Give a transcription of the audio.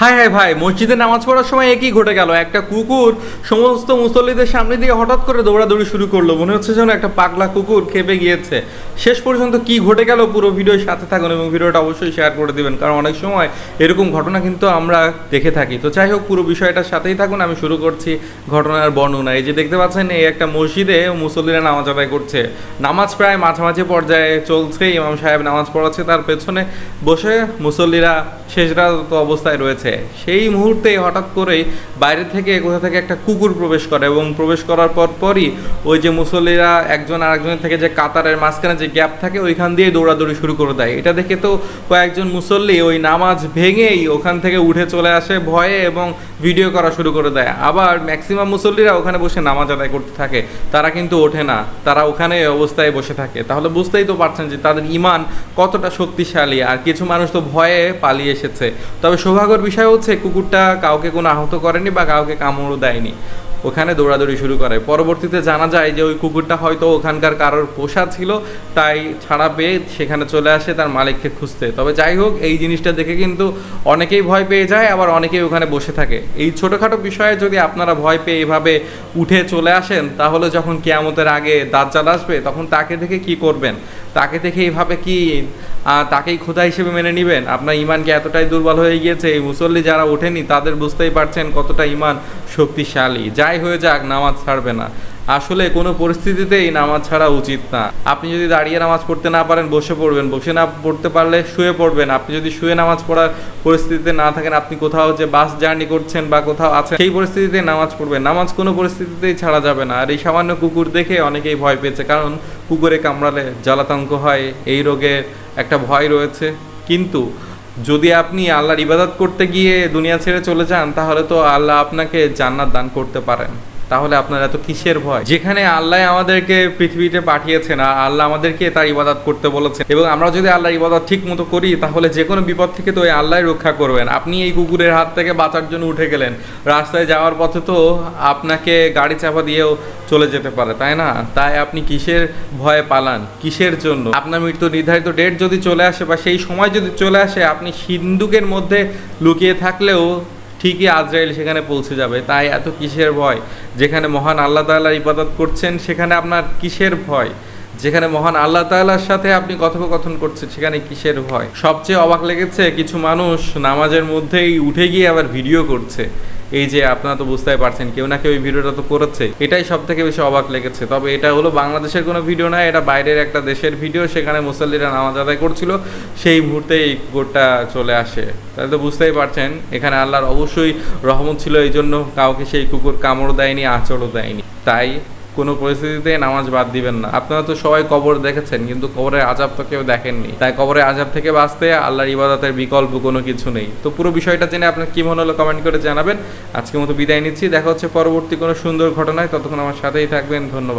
High high ভাই, মসজিদে নামাজ পড়ার সময় একই ঘটে গেল। একটা কুকুর সমস্ত মুসল্লিদের সামনে দিয়ে হঠাৎ করে দৌড়াদৌড়ি শুরু করল। মনে হচ্ছে যেন একটা পাগলা কুকুর খেপে গিয়েছে। শেষ পর্যন্ত কি ঘটে গেল পুরো ভিডিওর সাথে থাকুন এবং ভিডিওটা অবশ্যই শেয়ার করে দিবেন, কারণ অনেক সময় এরকম ঘটনা কিন্তু আমরা দেখে থাকি। তো যাই হোক, পুরো বিষয়টার সাথেই থাকুন, আমি শুরু করছি ঘটনার বর্ণনা। এই যে দেখতে পাচ্ছেন, এই একটা মসজিদে মুসল্লিরা নামাজ আদায় করছে। নামাজ প্রায় মাঝামাঝি পর্যায়ে চলছে, ইমাম সাহেব নামাজ পড়াচ্ছে, তার পেছনে বসে মুসল্লিরা শেষরাত অবস্থায় রয়েছে। সেই মুহূর্তে হঠাৎ করেই বাইরে থেকে কোথা থেকে একটা কুকুর প্রবেশ করে এবং প্রবেশ করার পর পরই ওই যে মুসল্লিরা একজন আরেকজনের থেকে যে কাতারের মাঝখানে যে গ্যাপ থাকে ওইখান দিয়ে দৌড়াদৌড়ি শুরু করে দেয়। এটা দেখে তো কয়েকজন মুসল্লি ওই নামাজ ভেঙেই ওখান থেকে উঠে চলে আসে, ভয়ে এবং ভিডিও করা শুরু করে দেয়। আবার ম্যাক্সিমাম মুসল্লিরা ওখানে বসে নামাজ আদায় করতে থাকে। তারা কিন্তু ওঠে না। তারা ওখানে অবস্থায় বসে থাকে। তাহলে বুঝতেই তো পারছেন যে তাদের ইমান কতটা শক্তিশালী। আর কিছু মানুষ তো ভয়ে পালিয়ে এসেছে। তবে সৌভাগ্যর বিষয় হচ্ছে কুকুরটা কাউকে কোনো আহত করেনি বা কাউকে কামড়ও দেয়নি। ওখানে দৌড়াদৌড়ি শুরু করে। পরবর্তীতে জানা যায় যে ওই কুকুরটা হয়তো ওখানকার কারোর পোষা ছিল, তাই ছাড়া পেয়ে সেখানে চলে আসে তার মালিককে খুঁজতে। তবে যাই হোক, এই জিনিসটা দেখে কিন্তু অনেকেই ভয় পেয়ে যায়, আবার অনেকেই ওখানে বসে থাকে। এই ছোটোখাটো বিষয়ে যদি আপনারা ভয় পেয়ে এভাবে উঠে চলে আসেন, তাহলে যখন কেয়ামতের আগে দাজ্জাল আসবে, তখন তাকে দেখে কি করবেন? তাকে দেখে এইভাবে কি তাকেই খোদা হিসেবে মেনে নেবেন? আপনার ইমানকে এতটাই দুর্বল হয়ে গিয়েছে? এই মুসল্লি যারা ওঠেনি, তাদের বুঝতেই পারছেন কতটা ইমান শক্তিশালী। যাই হয়ে যাক, নামাজ ছাড়বে না। আসলে কোনো পরিস্থিতিতেই নামাজ ছাড়া উচিত না। আপনি যদি দাঁড়িয়ে নামাজ পড়তে না পারেন, বসে পড়বেন। বসে না পড়তে পারলে শুয়ে পড়বেন। আপনি যদি শুয়ে নামাজ পড়ার পরিস্থিতিতে না থাকেন, আপনি কোথাও যে বাস জার্নি করছেন বা কোথাও আছেন, সেই পরিস্থিতিতে নামাজ পড়বেন। নামাজ কোনো পরিস্থিতিতেই ছাড়া যাবে না। আর এই সামান্য কুকুর দেখে অনেকেই ভয় পেয়েছে, কারণ কুকুরে কামড়ালে জলাতঙ্ক হয়, এই রোগের একটা ভয় রয়েছে। কিন্তু যদি আপনি আল্লাহর ইবাদত করতে গিয়ে দুনিয়া ছেড়ে চলে যান, তাহলে তো আল্লাহ আপনাকে জান্নাত দান করতে পারেন। তাহলে আপনার এত কিসের ভয়? যেখানে আল্লাহ আমাদেরকে পৃথিবীতে পাঠিয়েছেন, আর আল্লাহ আমাদেরকে তার ইবাদত করতে বলেছেন। এবং আমরা যদি আল্লাহর ইবাদত ঠিক মতো করি, তাহলে যে কোনো বিপদ থেকে তো ওই আল্লাহ রক্ষা করবেন। আপনি এই কুকুরের হাত থেকে বাঁচার জন্য উঠে গেলেন। রাস্তায় যাওয়ার পথে তো আপনাকে গাড়ি চাপা দিয়েও চলে যেতে পারে, তাই না? তাই আপনি কিসের ভয়ে পালান? কিসের জন্য? আপনার মৃত্যু নির্ধারিত ডেট যদি চলে আসে বা সেই সময় যদি চলে আসে, আপনি সিন্ধুকের মধ্যে লুকিয়ে থাকলেও ঠিকই আজরাইল সেখানে পৌঁছে যাবে, তাই এত কিসের ভয়? যেখানে মহান আল্লাহ তাল্লাহ ইবাদত করছেন, সেখানে আপনার কিসের ভয়? যেখানে মহান আল্লাহ তাল্লাহার সাথে আপনি কথোপকথন করছেন, সেখানে কিসের ভয়? সবচেয়ে অবাক লেগেছে, কিছু মানুষ নামাজের মধ্যেই উঠে গিয়ে আবার ভিডিও করছে। এই যে আপনারা তো বুঝতেই পারছেন, কেউ না কেউ এই ভিডিওটা তো করেছে। এটাই সব থেকে বেশি অবাক লেগেছে। তবে এটা হলো বাংলাদেশের কোনো ভিডিও না, এটা বাইরের একটা দেশের ভিডিও, সেখানে মুসল্লিরা নামাজ আদায় করছিল, সেই মুহূর্তে এই কুকুরটা চলে আসে। তাহলে তো বুঝতেই পারছেন, এখানে আল্লাহর অবশ্যই রহমত ছিল এই জন্য কাউকে সেই কুকুর কামড় দেয়নি, আঁচড়ও দেয়নি। তাই কোনো পরিস্থিতিতে নামাজ বাদ দিবেন না। আপনারা তো সবাই কবর দেখেছেন, কিন্তু কবরের আজাব তো কেউ দেখেননি। তাই কবরের আজাব থেকে বাঁচতে আল্লাহর ইবাদতের বিকল্প কোনো কিছু নেই। তো পুরো বিষয়টা জেনে আপনার কী মনে হলো কমেন্ট করে জানাবেন। আজকের মতো বিদায় নিচ্ছি। দেখা হচ্ছে পরবর্তী কোনো সুন্দর ঘটনায়। ততক্ষণ আমার সাথেই থাকবেন। ধন্যবাদ।